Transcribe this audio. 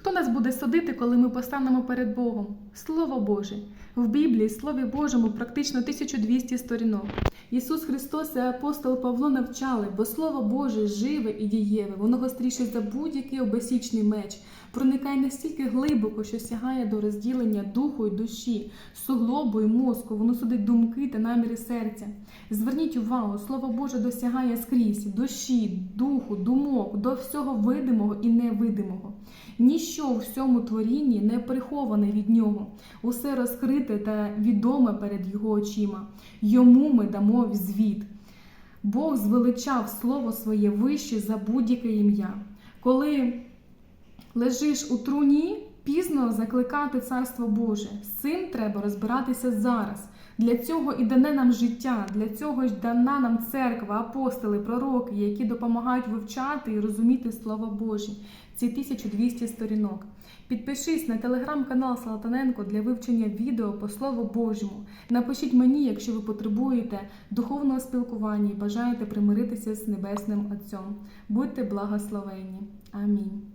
Хто нас буде судити, коли ми постанемо перед Богом? Слово Боже. В Біблії, Слові Божому, практично 1200 сторінок. Ісус Христос і апостол Павло навчали, бо Слово Боже живе і дієве, воно гостріше за будь-який обесічний меч, проникає настільки глибоко, що сягає до розділення духу і душі, суглобу і мозку, воно судить думки та наміри серця. Зверніть увагу, Слово Боже досягає скрізь душі, духу, думок, до всього видимого і невидимого. Ніщо у всьому творінні не приховане від нього, усе розкрите та відоме перед його очима. Йому ми дамо звіт. Бог звеличав слово своє вище за будь-яке ім'я. Коли лежиш у труні, пізно закликати Царство Боже. З цим треба розбиратися зараз. Для цього і дане нам життя, для цього ж дана нам церква, апостоли, пророки, які допомагають вивчати і розуміти Слово Боже. Ці 1200 сторінок. Підпишись на телеграм-канал Салтаненко для вивчення відео по Слову Божому. Напишіть мені, якщо ви потребуєте духовного спілкування і бажаєте примиритися з Небесним Отцем. Будьте благословенні. Амінь.